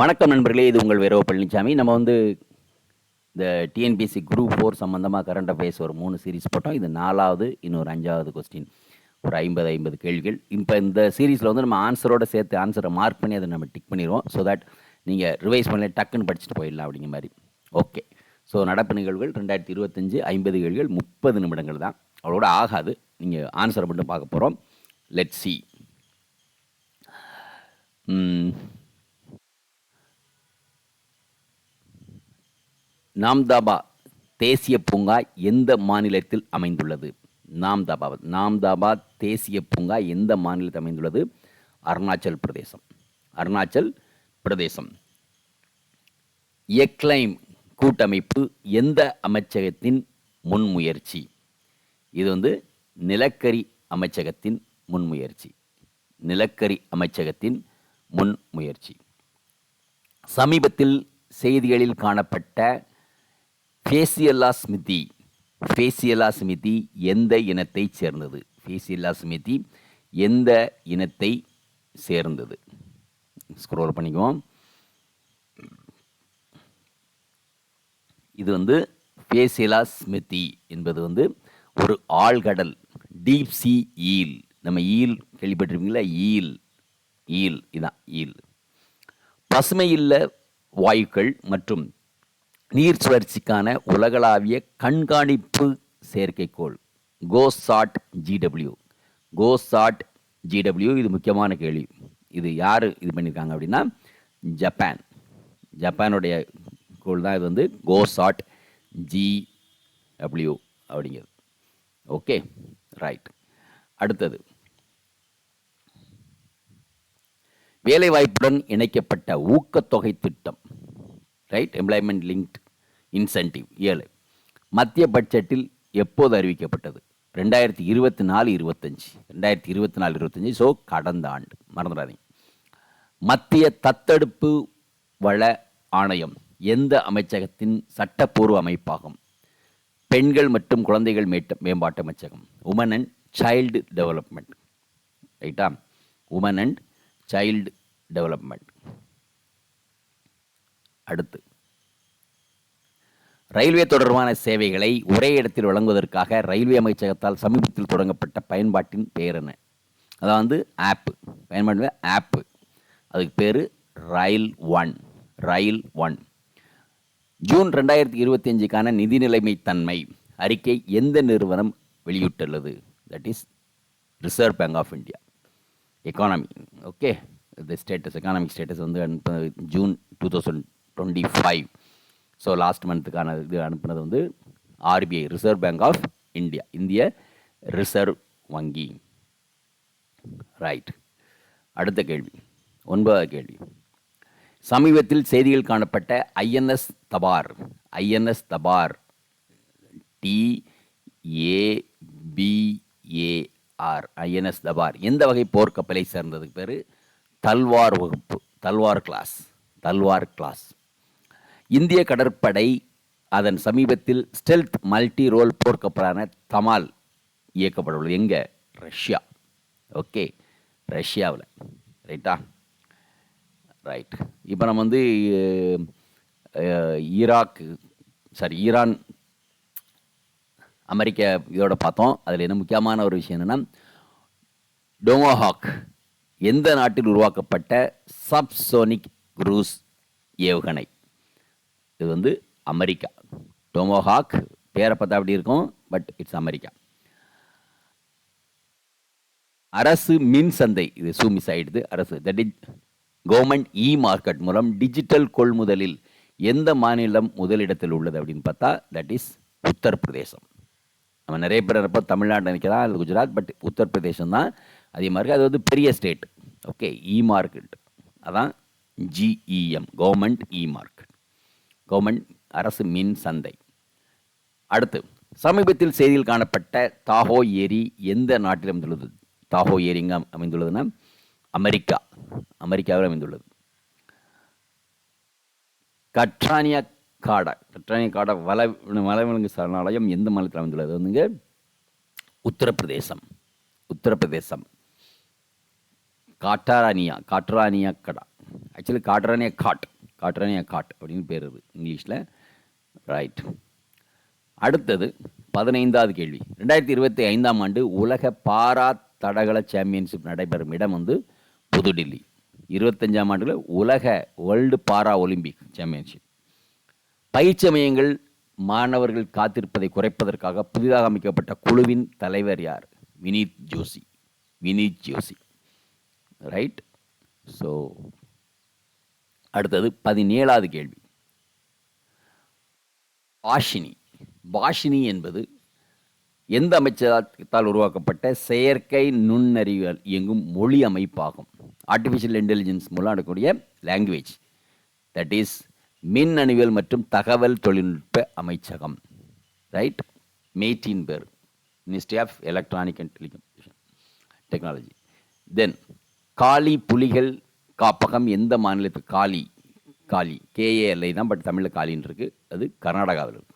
வணக்கம் நண்பர்களே இது உங்கள் வேரோ பழனிசாமி நம்ம வந்து இந்த டிஎன்பிஎஸ்சி குரூப் ஃபோர் சம்மந்தமாக கரண்ட் அஃபேர்ஸ் ஒரு மூணு சீரிஸ் போட்டோம். இது நாலாவது இன்னொரு அஞ்சாவது கொஸ்டின் ஒரு ஐம்பது ஐம்பது கேள்விகள். இப்போ இந்த சீரீஸில் வந்து நம்ம ஆன்சரோட சேர்த்து ஆன்சரை மார்க் பண்ணி அதை நம்ம டிக் பண்ணிடுவோம். ஸோ தட் நீங்கள் ரிவைஸ் பண்ணி டக்குன்னு படிச்சுட்டு போயிடலாம் அப்படிங்கிற மாதிரி. ஓகே ஸோ நடப்பு நிகழ்வுகள் ரெண்டாயிரத்தி இருபத்தஞ்சு ஐம்பது கேள்விகள் முப்பது நிமிடங்கள் தான். அவளோட ஆகாது. நீங்கள் ஆன்சரை மட்டும் பார்க்க போகிறோம் லெட் சி நாம்தாபா தேசிய பூங்கா எந்த மாநிலத்தில் அமைந்துள்ளது? நாம்தாபா நாம்தாபா தேசிய பூங்கா எந்த மாநிலத்தில் அமைந்துள்ளது? அருணாச்சல் பிரதேசம். அருணாச்சல் பிரதேசம். எக்லைம் கூட்டமைப்பு எந்த அமைச்சகத்தின் முன்முயற்சி? இது வந்து நிலக்கரி அமைச்சகத்தின் முன்முயற்சி. நிலக்கரி அமைச்சகத்தின் முன்முயற்சி. சமீபத்தில் செய்திகளில் காணப்பட்ட ஃபேசியல்லா ஸ்மிதி. ஃபேசியல்லா ஸ்மிதி எந்த இனத்தை சேர்ந்தது? ஃபேசியல்லா ஸ்மிதி எந்த இனத்தை சேர்ந்தது? ஸ்க்ரோல் பண்ணிக்குவோம். இது வந்து ஃபேசியலா ஸ்மிதி என்பது வந்து ஒரு ஆழ்கடல் டீப் சி ஈல். நம்ம ஈல் கேள்விப்பட்டிருப்பீங்களா? ஈல். ஈல். இதான் ஈல். பசுமையில்ல வாயுக்கள் மற்றும் நீர் சுழற்சிக்கான உலகளாவிய கண்காணிப்பு செயற்கைக்கோள் கோசாட் ஜிடபிள்யூ கோசாட் ஜிடபிள்யூ இது முக்கியமான கேள்வி. இது யார் இது பண்ணியிருக்காங்க அப்படின்னா ஜப்பான் ஜப்பானுடைய கோள் தான் இது வந்து கோசாட் ஜி டபிள்யூ அப்படிங்கிறது. ஓகே ரைட் அடுத்தது. வேலைவாய்ப்புடன் இணைக்கப்பட்ட ஊக்கத்தொகை திட்டம் ரைட் எம்ப்ளாய்மெண்ட் லிங்க்ட் இன்சென்டிவ் ஏழு. மத்திய பட்ஜெட்டில் எப்போது அறிவிக்கப்பட்டது? ரெண்டாயிரத்தி இருபத்தி நாலு இருபத்தஞ்சி ரெண்டாயிரத்தி இருபத்தி நாலு இருபத்தஞ்சி ஸோ கடந்த ஆண்டு. மறந்துடாதீங்க. மத்திய தத்தெடுப்பு வள ஆணையம் எந்த அமைச்சகத்தின் சட்டப்பூர்வ அமைப்பாகும்? பெண்கள் மற்றும் குழந்தைகள் மேட்ட மேம்பாட்டு அமைச்சகம். உமன் அண்ட் சைல்டு டெவலப்மெண்ட் ரைட்டா உமன் அண்ட் சைல்டு டெவலப்மெண்ட் அடுத்து. ரயில்வே தொடர்பான சேவைகளை ஒரே இடத்தில் வழங்குவதற்காக ரயில்வே அமைச்சகத்தால் சமீபத்தில் தொடங்கப்பட்ட பயன்பாட்டின் பெயர் என்ன? அதாவது ஆப்பு பயன்பாடு ஆப்பு அதுக்கு பேர் rail one rail one June ரெண்டாயிரத்தி இருபத்தி அஞ்சுக்கான நிதி நிலைமை தன்மை அறிக்கை எந்த நிறுவனம் வெளியிட்டுள்ளது? That is reserve bank of India economy okay the status economic status வந்து June two thousand twenty five so last மந்த்துக்கான இது அனுப்புனது வந்து RBI reserve bank of India இந்திய ரிசர்வ் வங்கி. ரைட் அடுத்த கேள்வி. ஒன்பதாவது கேள்வி. சமீபத்தில் செய்தியில் காணப்பட்ட INS Tabar INS Tabar T A B A R INS Tabar எந்த வகை போர்க்கப்பலை சேர்ந்ததுக்கு பேர்? தல்வார் வகுப்பு தல்வார் கிளாஸ் தல்வார் கிளாஸ் இந்திய கடற்படை அதன் சமீபத்தில் ஸ்டெல்த் மல்டி ரோல் போர்க்கப்பலான தமால் இயக்கப்படவுள்ளது. எங்கே? ரஷ்யா. ஓகே. ரஷ்யாவில். ரைட்டா? ரைட். இப்போ நம்ம வந்து ஈராக் சாரி ஈரான் அமெரிக்க இதோட பார்த்தோம். அதில் என்ன முக்கியமான ஒரு விஷயம் என்னென்னா டோமோஹாக் எந்த நாட்டில் உருவாக்கப்பட்ட சப்சோனிக் குரூஸ் ஏவுகணை? இது வந்து அமெரிக்கா. டோமோஹாக் பேரை பார்த்தா அப்படி இருக்கும்? But it's America. அரசு மின் சந்தை இது சூமிஸ் ஆயிடுது. அரசு that is government e market மூலம் டிஜிட்டல் கொள்முதலில் எந்த மாநிலம் முதலிடத்தில் உள்ளது அப்படின்னு பார்த்தா தட் இஸ் உத்தரப்பிரதேசம். நம்ம நிறைய பேர் இருப்போ தமிழ்நாடு நினைக்கிறா அது குஜராத் பட் உத்தரப்பிரதேசம் தான். அதே மாதிரி அது வந்து பெரிய ஸ்டேட் ஓகே இ மார்க்கெட் அதான் GEM government e market government அரசு மின் சந்தை. அடுத்து சமீபத்தில் செய்தியில் காணப்பட்ட தாஹோ ஏரி எந்த நாட்டில் அமைந்துள்ளது? தாஹோ ஏரி எங்கே அமைந்துள்ளதுன்னா அமெரிக்கா. அமெரிக்காவில் அமைந்துள்ளது. கட்ரானியா காடா. கட்ரானியா காடா வள வனவிலங்கு சரணாலயம் எந்த மாநிலத்தில் அமைந்துள்ளது? வந்துங்க உத்தரப்பிரதேசம். உத்தரப்பிரதேசம். காட்டாரானியா காட்ரானியா கடா. ஆக்சுவலி காட்ரானியா காட். காட்ரானியா காட் அப்படின்னு பேர் இது இங்கிலீஷில். ரைட் அடுத்தது பதினைந்தாவது கேள்வி. ரெண்டாயிரத்தி இருபத்தி ஐந்தாம் ஆண்டு உலக பாரா தடகள சாம்பியன்ஷிப் நடைபெறும் இடம் வந்து புதுடில்லி. இருபத்தஞ்சாம் ஆண்டில் உலக வேர்ல்டு பாரா ஒலிம்பிக் சாம்பியன்ஷிப் பயிற்சி மையங்கள் மாணவர்கள் காத்திருப்பதை குறைப்பதற்காக புதிதாக அமைக்கப்பட்ட குழுவின் தலைவர் யார்? வினீத் ஜோஷி. வினீத் ஜோஷி. ரைட் ஸோ அடுத்தது பதினேழாவது கேள்வி. பாஷினி. பாஷினி என்பது எந்த அமைச்சகத்தால் உருவாக்கப்பட்ட செயற்கை நுண்ணறிவியல் இயங்கும் மொழி அமைப்பாகும். ஆர்டிஃபிஷியல் இன்டெலிஜென்ஸ் மூலம் அடக்கூடிய லாங்குவேஜ் தட் இஸ் மின் அணுவியல் மற்றும் தகவல் தொழில்நுட்ப அமைச்சகம். ரைட் மெய்டீன் பேர் ministry of electronic and telecommunication technology then Kali புலிகள் காப்பகம் எந்த மாநிலத்துக்கு காளி காளி கேஏஎல்ஐ தான் பட் தமிழில் காளின்னு இருக்குது அது கர்நாடகாவில் இருக்குது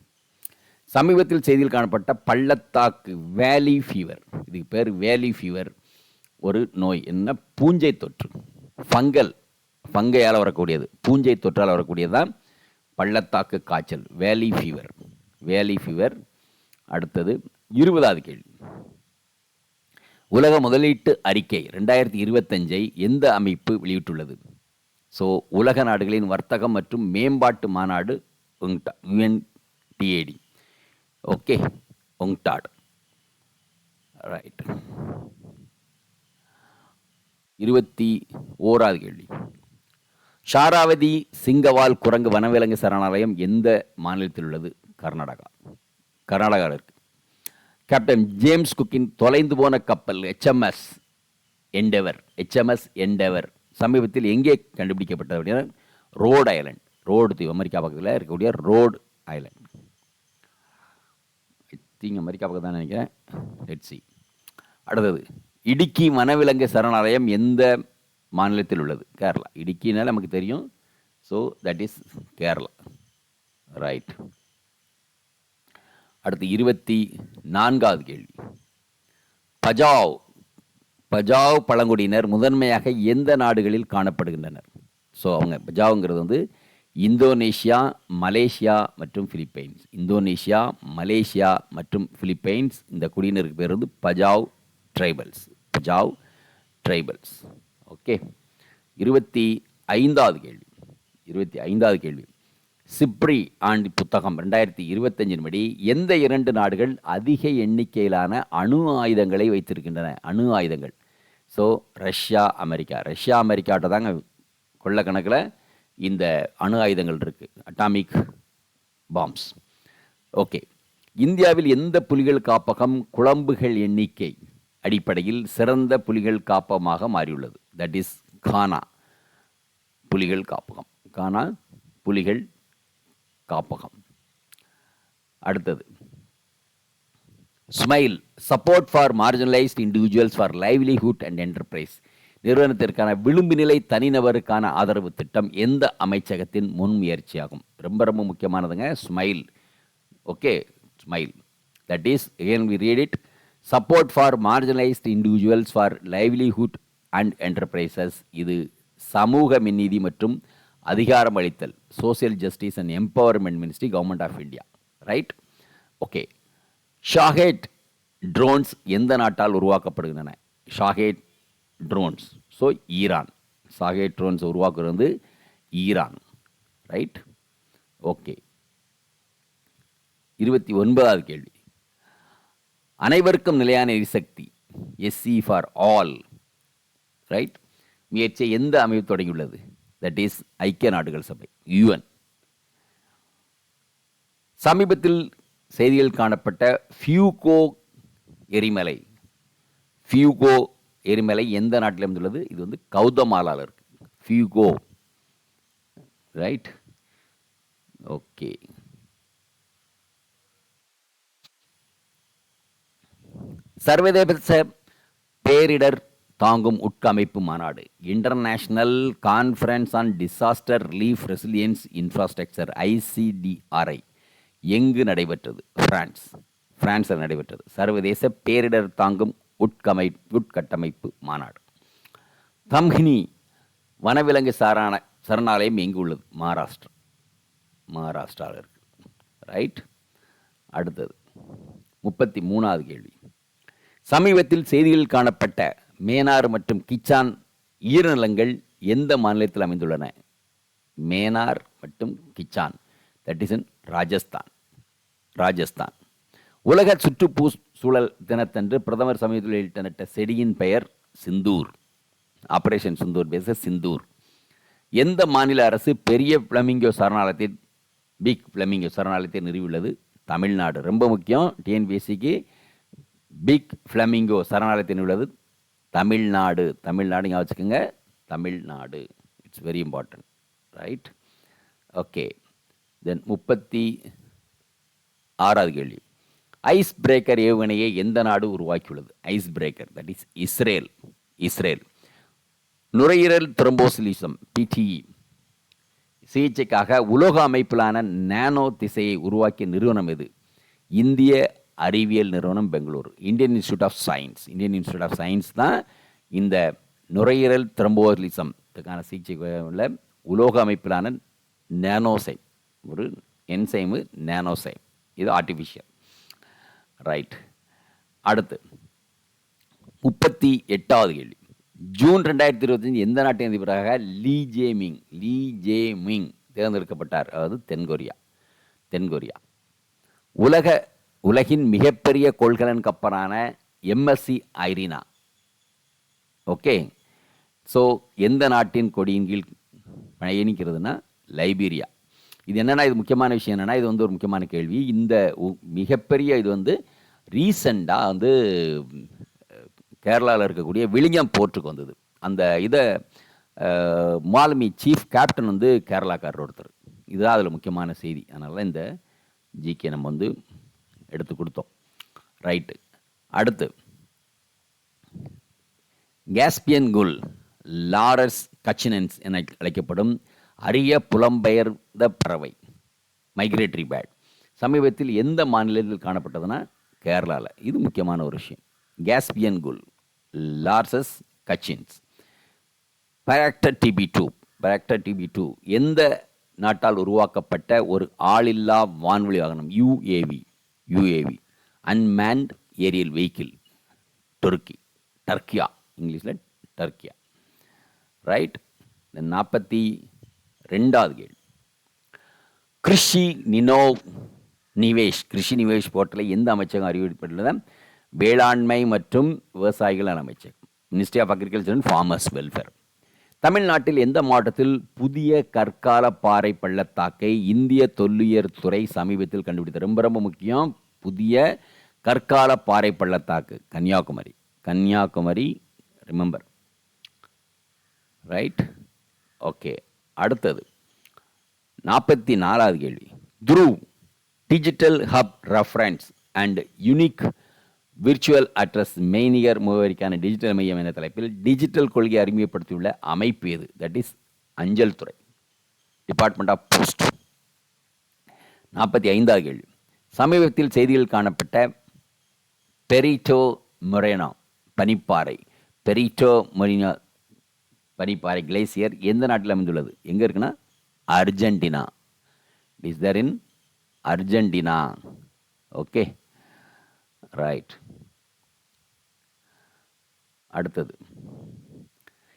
சமீபத்தில் செய்தியில் காணப்பட்ட பள்ளத்தாக்கு வேலி ஃபீவர் இதுக்கு பேர் வேலி ஃபீவர் ஒரு நோய். என்ன? பூஞ்சை தொற்று. ஃபங்கல். ஃபங்கையால் வரக்கூடியது. பூஞ்சை தொற்றால் வரக்கூடியது தான் பள்ளத்தாக்கு காய்ச்சல். வேலி ஃபீவர் வேலி ஃபீவர் அடுத்தது இருபதாவது கேள்வி. உலக முதலீட்டு அறிக்கை ரெண்டாயிரத்தி இருபத்தஞ்சை எந்த அமைப்பு வெளியிட்டுள்ளது? ஸோ உலக நாடுகளின் வர்த்தகம் மற்றும் மேம்பாட்டு மாநாடு யுஎன்டிஏடி. ஓகே ஒங்டாட் ரைட் இருபத்தி ஓராவது கேள்வி. ஷாராவதி சிங்கவால் குரங்கு வனவிலங்கு சரணாலயம் எந்த மாநிலத்தில் உள்ளது கர்நாடகா. கர்நாடகாவில் இருக்குது கேப்டன் ஜேம்ஸ் குக்கின் தொலைந்து போன கப்பல் ஹெச்எம்எஸ் எண்டெவர் ஹெச்எம்எஸ் எண்டவர் சமீபத்தில் எங்கே கண்டுபிடிக்கப்பட்டது அப்படின்னா ரோடு ஐலண்ட் ரோடு தீவு அமெரிக்கா பக்கத்தில் இருக்கக்கூடிய ரோடு ஐலண்ட் தீங்க அமெரிக்கா பக்கம் தான் நினைக்கிறேன். சி அடுத்தது இடுக்கி வனவிலங்கு சரணாலயம் எந்த மாநிலத்தில் உள்ளது? கேரளா. இடுக்கினால நமக்கு தெரியும். So that is Kerala right அடுத்து இருபத்தி நான்காவது கேள்வி. பஜாவ் பஜாவ் பழங்குடியினர் முதன்மையாக எந்த நாடுகளில் காணப்படுகின்றனர்? ஸோ அவங்க பஜாவுங்கிறது வந்து இந்தோனேஷியா மலேசியா மற்றும் பிலிப்பைன்ஸ். இந்தோனேஷியா மலேசியா மற்றும் பிலிப்பைன்ஸ். இந்த குடியினருக்கு பேர் வந்து Bajau tribals. Bajau tribals. Okay இருபத்தி ஐந்தாவது கேள்வி. இருபத்தி ஐந்தாவது கேள்வி. சிப்ரி ஆண்டு புத்தகம் ரெண்டாயிரத்தி இருபத்தஞ்சின் படி எந்த இரண்டு நாடுகள் அதிக எண்ணிக்கையிலான அணு ஆயுதங்களை வைத்திருக்கின்றன? அணு ஆயுதங்கள். ஸோ ரஷ்யா அமெரிக்கா ரஷ்யா அமெரிக்காட்ட தாங்க கொள்ள கணக்கில் இந்த அணு ஆயுதங்கள் இருக்குது அட்டாமிக் பாம்ஸ் ஓகே இந்தியாவில் எந்த புலிகள் காப்பகம் குழம்புகள் எண்ணிக்கை அடிப்படையில் சிறந்த புலிகள் காப்பகமாக மாறியுள்ளது? தட் இஸ் கானா புலிகள் காப்பகம். கானா புலிகள் காப்பகம். அடுத்தது. Smile support for marginalised individuals for livelihood and enterprise நிறுவனத்திற்கான விளிம்பு நிலை தனிநபருக்கான ஆதரவு திட்டம் எந்த அமைச்சகத்தின் முன்முயற்சியாகும் ரொம்ப ரொம்ப முக்கியமானதுங்க smile okay smile that is again we read it support for marginalised individuals for livelihood and enterprises இது சமூக மின்னிதி மற்றும் அதிகாரம் அளித்தல் social justice and empowerment ministry government of India right okay Shahed drones எந்த நாட்டால் உருவாக்கப்படுகின்றன? Shahed drones so Iran Shahed drones உருவாக்குறது ஈரான் ரைட் ஓகே இருபத்தி ஒன்பதாவது கேள்வி. அனைவருக்கும் நிலையான எரிசக்தி எஸ்சி ஃபார் ஆல் ரைட் முயற்சியை எந்த அமைப்பு தொடங்கியுள்ளது? தட் இஸ் ஐக்கிய நாடுகள் சபை யுஎன் சமீபத்தில் செய்தியில் காணப்பட்ட ஃபியூகோ எரிமலை. ஃபியூகோ எரிமலை எந்த நாட்டில் இருந்துள்ளது இது வந்து கௌதமாலாவில் இருக்கு. ஃபியூகோ. ரைட் ஓகே சர்வதேச பேரிடர் தாங்கும் உட்கமைப்பு மாநாடு. International conference on disaster relief resilience infrastructure ICDRI எங்கு நடைபெற்றது? பிரான்ஸ் பிரான்ஸில் நடைபெற்றது. சர்வதேச பேரிடர் தாங்கும் உட்கமை உட்கட்டமைப்பு மாநாடு. தம்ஹினி வனவிலங்கு சாரான சரணாலயம் எங்கு உள்ளது? மகாராஷ்டிரா. மகாராஷ்டிராவில் இருக்குது ரைட் அடுத்தது. முப்பத்தி மூணாவது கேள்வி. சமீபத்தில் செய்திகளில் காணப்பட்ட மேனார் மற்றும் கிச்சான் ஈரநிலங்கள் எந்த மாநிலத்தில் அமைந்துள்ளன? மேனார் மற்றும் Khichan. That is in Rajasthan. Rajasthan. உலக சுற்றுப்பூ சூழல் தினத்தன்று பிரதமர் சமீபத்தில் வெளியிட்ட செடியின் பெயர் சிந்தூர். ஆபரேஷன் சிந்தூர் பேச சிந்தூர். எந்த மாநில அரசு பெரிய பிளமிங்கோ சரணாலயத்தை பிக் பிளமிங்கோ சரணாலயத்தை நிறுவியுள்ளது தமிழ்நாடு. ரொம்ப முக்கியம். டிஎன்பிஎஸ்சிக்கு பிக் ஃப்ளமிங்கோ சரணாலயத்தின் உள்ளது. தமிழ்நாடு தமிழ்நாடு ஞாபகம் வச்சுக்கோங்க. Tamil Nadu. It's very important right okay then முப்பத்தி ஆறாவது கேள்வி. ஐஸ் பிரேக்கர் ஏவுகணையை எந்த நாடு உருவாக்கியுள்ளது? Ice breaker that is Israel Israel நுரையீரல் த்ரம்போசிலிசம் பிடிஇ சிகிச்சைக்காக உலோக அமைப்பிலான நானோ திசையை உருவாக்கிய நிறுவனம் எது? இந்திய அறிவியல் நிறுவனம் Bangalore. Indian institute of science Indian institute of science தான் இந்த நுரையீரல் த்ரம்போலிசம்க்கான சிகிச்சை உள்ள உலோக அமைப்பிலான நேனோசைம் ஒரு என்சைமு நேனோசைம் இது ஆர்டிஃபிஷியல் ரைட் அடுத்து முப்பத்தி எட்டாவது கேள்வி. ஜூன் ரெண்டாயிரத்தி இருபத்தஞ்சு எந்த நாட்டின் அதிபராக Lee Jae Myung Lee Jae Myung தேர்ந்தெடுக்கப்பட்டார்? அதாவது தென்கொரியா. தென்கொரியா. உலக உலகின் மிகப்பெரிய கொள்கலன் கப்பலான எம்எஸ்சி ஐரினா ஓகே ஸோ எந்த நாட்டின் கொடியின் கீழ் பயணிக்கிறதுனா லைபீரியா. இது என்னென்னா இது முக்கியமான விஷயம் என்னென்னா இது வந்து ஒரு முக்கியமான கேள்வி. இந்த உ- மிகப்பெரிய இது வந்து ரீசண்டாக வந்து கேரளாவில் இருக்கக்கூடிய விழிஞ்சம் போர்ட்டுக்கு வந்தது. அந்த இதை மாலுமி சீஃப் கேப்டன் வந்து கேரளாக்காரர் ஒருத்தர். இதுதான் அதில் முக்கியமான செய்தி. அதனால் இந்த ஜிகே நம்ம வந்து எடுத்து கொடுத்தோம். ரைட்டு அடுத்து கேஸ்பியன் குல் லாரஸ் கச்சினன்ஸ் என அழைக்கப்படும் அரிய புலம்பெயர்ந்த பறவை மைக்ரேட்டரி பேர்ட் சமீபத்தில் எந்த மாநிலத்தில் காணப்பட்டதுன்னா கேரளாவில் இது முக்கியமான ஒரு விஷயம். Caspian gull Larus cachinnans Bayraktar TB two Bayraktar TB two எந்த நாட்டால் உருவாக்கப்பட்ட ஒரு ஆளில்லா வான்வெளி வாகனம் UAV UAV unmanned aerial vehicle Turkey Turkiye இங்கிலீஷில் டர்க்கியா ரைட் நாற்பத்தி ரெண்டாவது கேள்வி. கிருஷி நினோ நிவேஷ் கிருஷி நிவேஷ் போர்ட்டலை எந்த அமைச்சகம் அறிவிக்கப்பட்டுள்ளது? வேளாண்மை மற்றும் விவசாயிகள் நல அமைச்சகம். Ministry of agriculture and farmers welfare தமிழ்நாட்டில் எந்த மாவட்டத்தில் புதிய கற்கால பாறை பள்ளத்தாக்கை இந்திய தொல்லியல் துறை சமீபத்தில் கண்டுபிடித்தது? ரொம்ப ரொம்ப முக்கியம். புதிய கற்கால பாறை பள்ளத்தாக்கு Kanyakumari. Kanyakumari remember right okay அடுத்தது. நாற்பத்தி நாலாவது கேள்வி. Dhruv digital hub reference and unique virtual address மெய்நிகர் முகவரிக்கான டிஜிட்டல் மையம் என்ற தலைப்பில் டிஜிட்டல் கொள்கையை அறிமுகப்படுத்தியுள்ள அமைப்பு எது? தட் இஸ் அஞ்சல் துறை டிபார்ட்மெண்ட் ஆஃப் போஸ்ட் நாற்பத்தி ஐந்தாவது கேள்வி. சமீபத்தில் செய்தியில் காணப்பட்ட பெரிட்டோ மொரேனா பனிப்பாறை. பெரிட்டோ மொரினா பனிப்பாறை கிளேசியர் எந்த நாட்டில் அமைந்துள்ளது? எங்கே இருக்குன்னா? Argentina. Is there in Argentina okay right அடுத்தது.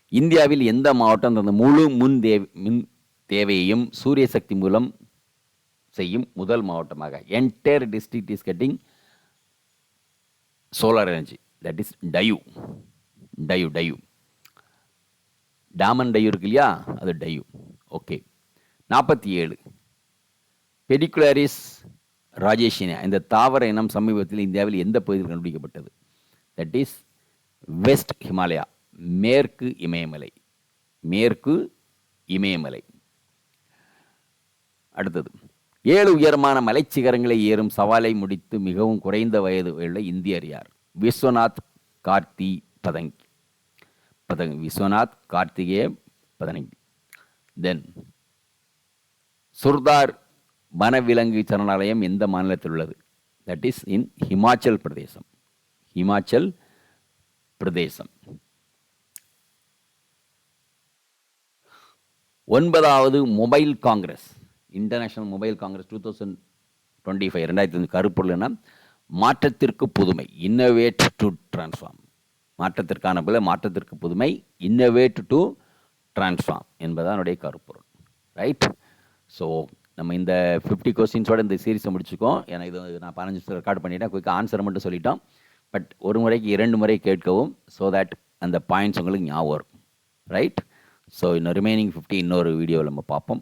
இந்தியாவில் எந்த மாவட்டம் தந்த முழு முன் தேவை மின் தேவையையும் சூரிய சக்தி மூலம் செய்யும் முதல் மாவட்டமாக. Entire district is getting solar energy that is Diu Diu Diu Daman Diu இருக்கு இல்லையா? அது டயு ஓகே நாற்பத்தி ஏழு. பெடிகுலரிஸ் ராஜேஷினா இந்த தாவர இனம் சமீபத்தில் இந்தியாவில் எந்த பகுதியில் கண்டுபிடிக்கப்பட்டது? தட் இஸ் வெஸ்ட் ஹிமாலயா மேற்கு இமயமலை. மேற்கு இமயமலை. அடுத்தது. ஏழு உயரமான மலைச்சிகரங்களை ஏறும் சவாலை முடித்து மிகவும் குறைந்த வயது உள்ள இந்தியர் யார்? விஸ்வநாத் கார்த்தி பதங்கி. பதங்கி. விஸ்வநாத் கார்த்திகேய பதனங்கி தென் சுர்தார் வனவிலங்கு சரணாலயம் எந்த மாநிலத்தில் உள்ளது? தட் இஸ் இன் ஹிமாச்சல் பிரதேசம் ஹிமாச்சல் பிரதேசம் ஒன்பதாவது mobile congress. International mobile congress two thousand twenty five ரெண்டாயிரத்தி அஞ்சு கருப்பொருள்னா மாற்றத்திற்கு புதுமை இன்னோவேட் டு டிரான்ஸ்ஃபார்ம் மாற்றத்திற்கான பிள்ளை மாற்றத்திற்கு புதுமை இன்னோவேட் டு டிரான்ஸ்ஃபார்ம் என்பதனுடைய என்னுடைய கருப்பொருள் ரைட் ஸோ நம்ம இந்த ஃபிஃப்டி கொஸ்டின்ஸோட இந்த சீரீஸை முடிச்சுக்கோம் ஏன்னா இது நான் பதினஞ்சு நிமிஷம் ரெக்கார்ட் பண்ணிட்டேன். குயிக்காக ஆன்சரை மட்டும் சொல்லிட்டோம். பட் ஒரு முறைக்கு இரண்டு முறை கேட்கவும் ஸோ தட் அந்த பாயிண்ட்ஸ் உங்களுக்கு ஞாபகம் இருக்கும் ரைட் ஸோ இன்னும் ரிமைனிங் ஃபிஃப்டி இன்னொரு வீடியோவில் நம்ம பார்ப்போம்.